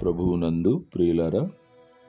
ప్రభువునందు ప్రియులారా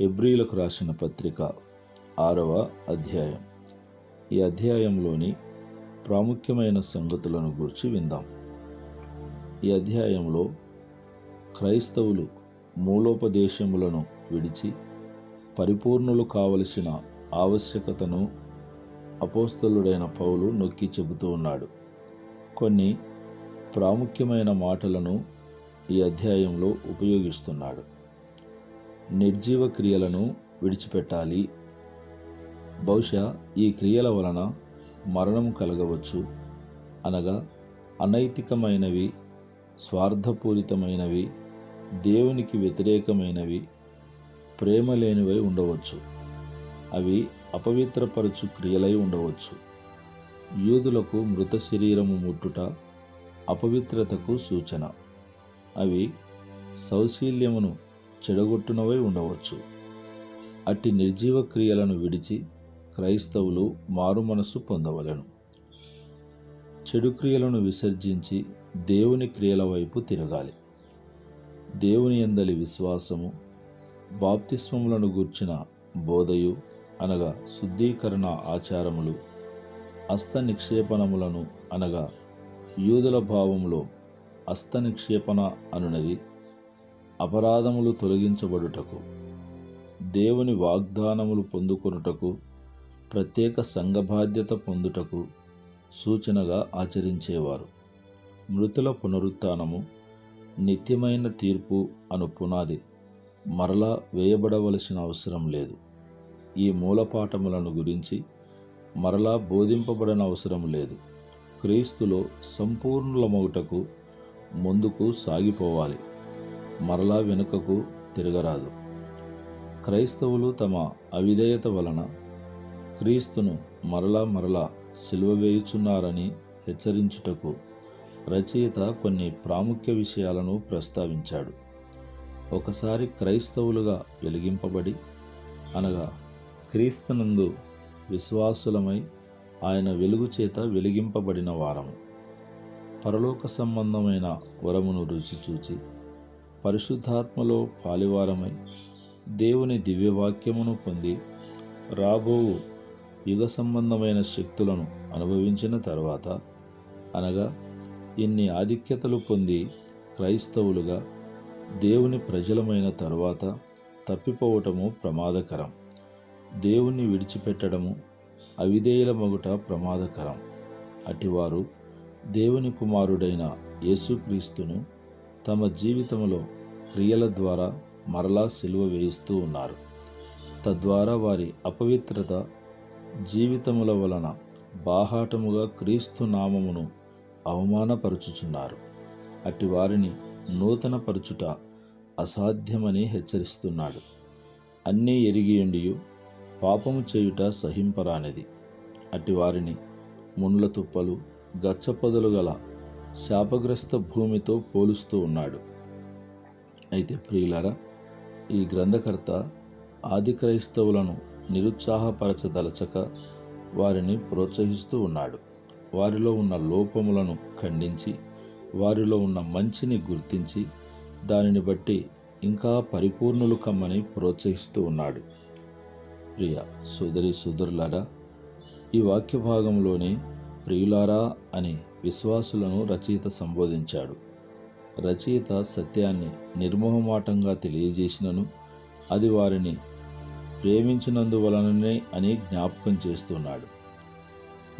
హెబ్రిలకు రాసిన పత్రిక ఆరవ అధ్యాయం. ఈ అధ్యాయంలోని ప్రాముఖ్యమైన సంగతులను గురించి విందాం. ఈ అధ్యాయంలో క్రైస్తవులు మూలోపదేశములను విడిచి పరిపూర్ణులు కావలసిన ఆవశ్యకతను అపోస్తలుడైన పౌలు నొక్కి చెబుతూ ఉన్నాడు. కొన్ని ప్రాముఖ్యమైన మాటలను ఈ అధ్యాయంలో ఉపయోగిస్తున్నాడు. నిర్జీవ క్రియలను విడిచిపెట్టాలి. బహుశా ఈ క్రియల వలన మరణం కలగవచ్చు. అనగా అనైతికమైనవి స్వార్థపూరితమైనవి దేవునికి వ్యతిరేకమైనవి ప్రేమ లేనివై ఉండవచ్చు. అవి అపవిత్రపరచు క్రియలై ఉండవచ్చు. యూదులకు మృత శరీరము ముట్టుట అపవిత్రతకు సూచన. అవి సౌశీల్యమును చెడగొట్టునవై ఉండవచ్చు. అట్టి నిర్జీవ క్రియలను విడిచి క్రైస్తవులు మారు మనస్సు పొందవలెను. చెడు క్రియలను విసర్జించి దేవుని క్రియల వైపు తిరగాలి. దేవుని ఎందలి విశ్వాసము బాప్తిస్మములను గూర్చిన బోధయు అనగా శుద్ధీకరణ ఆచారములు హస్త నిక్షేపణములను అనగా యూదుల భావంలో హస్త నిక్షేపణ అనునది అపరాధములు తొలగించబడుటకు దేవుని వాగ్దానములు పొందుకొనుటకు ప్రత్యేక సంఘబాధ్యత పొందుటకు సూచనగా ఆచరించేవారు. మృతుల పునరుత్నము నిత్యమైన తీర్పు అను పునాది మరలా వేయబడవలసిన అవసరం లేదు. ఈ మూలపాఠములను గురించి మరలా బోధింపబడన అవసరం లేదు. క్రీస్తులో సంపూర్ణులమౌటకు ముందుకు సాగిపోవాలి. మరలా వెనుకకు తిరగరాదు. క్రైస్తవులు తమ అవిధేయత వలన క్రీస్తును మరలా మరలా సిలువ వేయుచున్నారని హెచ్చరించుటకు రచయిత కొన్ని ప్రాముఖ్య విషయాలను ప్రస్తావించాడు. ఒకసారి క్రైస్తవులుగా వెలిగింపబడి అనగా క్రీస్తునందు విశ్వాసులమై ఆయన వెలుగు చేత వెలిగింపబడిన వారము. పరలోక సంబంధమైన వరమును రుచి చూచి పరిశుద్ధాత్మలో పాలివారమై దేవుని దివ్యవాక్యమును పొంది రాబోవు యుగ సంబంధమైన శక్తులను అనుభవించిన తర్వాత అనగా ఇన్ని ఆధిక్యతలు పొంది క్రైస్తవులుగా దేవుని ప్రజలమైన తరువాత తప్పిపోవటము ప్రమాదకరం. దేవుణ్ణి విడిచిపెట్టడము అవిధేయుల మగుట ప్రమాదకరం. అటివారు దేవుని కుమారుడైన యేసుక్రీస్తును తమ జీవితంలో క్రియల ద్వారా మరలా సిలువ వేయిస్తూ ఉన్నారు. తద్వారా వారి అపవిత్రత జీవితముల వలన బాహాటముగా క్రీస్తు నామమును అవమానపరుచుచున్నారు. అట్టి వారిని నూతనపరుచుట అసాధ్యమని హెచ్చరిస్తున్నాడు. అన్నీ ఎరిగియుండియు పాపము చేయుట సహింపరానిది. అట్టి వారిని ముండ్ల తుప్పలు గచ్చపొదలు గల శాపగ్రస్త భూమితో పోలుస్తూ ఉన్నాడు. అయితే ప్రియులారా ఈ గ్రంథకర్త ఆది క్రైస్తవులను నిరుత్సాహపరచదలచక వారిని ప్రోత్సహిస్తూ ఉన్నాడు. వారిలో ఉన్న లోపములను ఖండించి వారిలో ఉన్న మంచిని గుర్తించి దానిని బట్టి ఇంకా పరిపూర్ణులు కమ్మని ప్రోత్సహిస్తూ ఉన్నాడు. ప్రియ సుదరి సుదరులారా ఈ వాక్య భాగంలోని ప్రియులారా అని విశ్వాసులను రచయిత సంబోధించాడు. రచయిత సత్యాన్ని నిర్మోహమాటంగా తెలియజేసినను అది వారిని ప్రేమించినందువలననే అని జ్ఞాపకం చేస్తున్నాడు.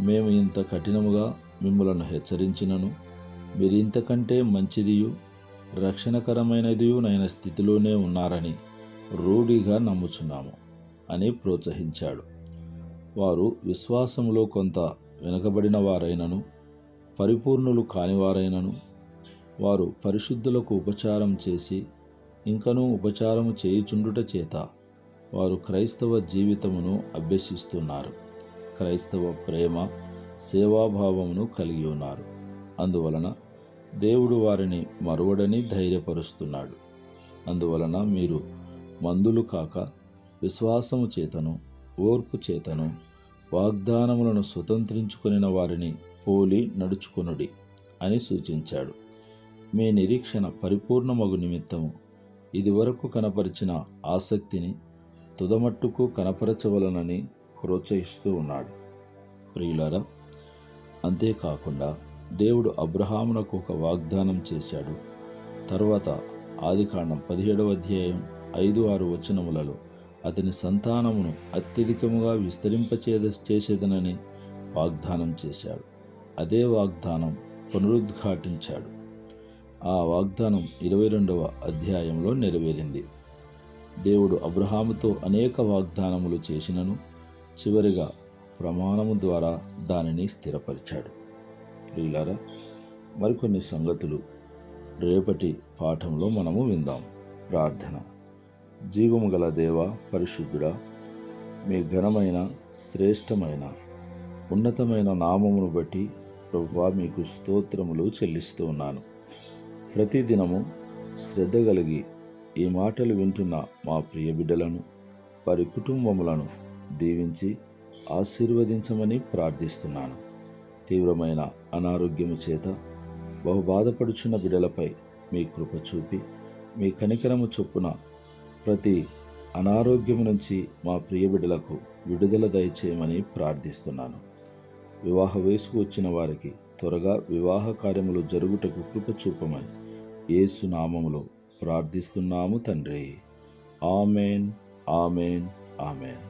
మేము ఇంత కఠినముగా మిమ్మలను హెచ్చరించినను మీరింతకంటే మంచిదియు రక్షణకరమైనదియు నైన స్థితిలోనే ఉన్నారని రూఢిగా నమ్ముచున్నాము అని ప్రోత్సహించాడు. వారు విశ్వాసంలో కొంత వెనుకబడిన వారైనను పరిపూర్ణులు కానివారైనను వారు పరిశుద్ధులకు ఉపచారం చేసి ఇంకనూ ఉపచారము చేయుచుండుట చేత వారు క్రైస్తవ జీవితమును అభ్యసిస్తున్నారు. క్రైస్తవ ప్రేమ సేవాభావమును కలిగి ఉన్నారు. అందువలన దేవుడు వారిని మరువడని ధైర్యపరుస్తున్నాడు. అందువలన మీరు మందులు కాక విశ్వాసము చేతను ఓర్పు చేతను వాగ్దానములను స్వతంత్రించుకొనిన వారిని పోలి నడుచుకొనుడి అని సూచించాడు. మీ నిరీక్షణ పరిపూర్ణమగు నిమిత్తము. ఇదివరకు కనపరిచిన ఆసక్తిని తుదమట్టుకు కనపరచవలనని ప్రోత్సహిస్తూ ఉన్నాడు. ప్రియులారా అంతేకాకుండా దేవుడు అబ్రహామునకు ఒక వాగ్దానం చేశాడు. తర్వాత ఆదికాండం పదిహేడవ అధ్యాయం ఐదు ఆరు వచనములలో అతని సంతానమును అత్యధికముగా విస్తరింపచేద చేసేదనని వాగ్దానం చేశాడు. అదే వాగ్దానం పునరుద్ఘాటించాడు. ఆ వాగ్దానం ఇరవై రెండవ అధ్యాయంలో నెరవేరింది. దేవుడు అబ్రహాముతో అనేక వాగ్దానములు చేసినను చివరిగా ప్రమాణము ద్వారా దానిని స్థిరపరిచాడు. ప్రియులారా మరికొన్ని సంగతులు రేపటి పాఠంలో మనము విందాం. ప్రార్థన. జీవము గల దేవ పరిశుద్ధుడా మీ ఘనమైన శ్రేష్టమైన ఉన్నతమైన నామమును బట్టి ప్రభువా మీకు స్తోత్రములు చెల్లిస్తూ ఉన్నాను. ప్రతిదినము శ్రద్ధ కలిగి ఈ మాటలు వింటున్న మా ప్రియ బిడ్డలను వారి కుటుంబములను దీవించి ఆశీర్వదించమని ప్రార్థిస్తున్నాను. తీవ్రమైన అనారోగ్యము చేత బహు బాధపడుచున్న బిడ్డలపై మీ కృప చూపి మీ కనికరము చొప్పున ప్రతి అనారోగ్యం నుంచి మా ప్రియ బిడ్డలకు విడుదల దయచేయమని ప్రార్థిస్తున్నాను. వివాహ వయసుకు వచ్చిన వారికి త్వరగా వివాహ కార్యములు జరుగుటకు కృప చూపమని ఏసునామములో ప్రార్థిస్తున్నాము తండ్రి. Amen amen amen.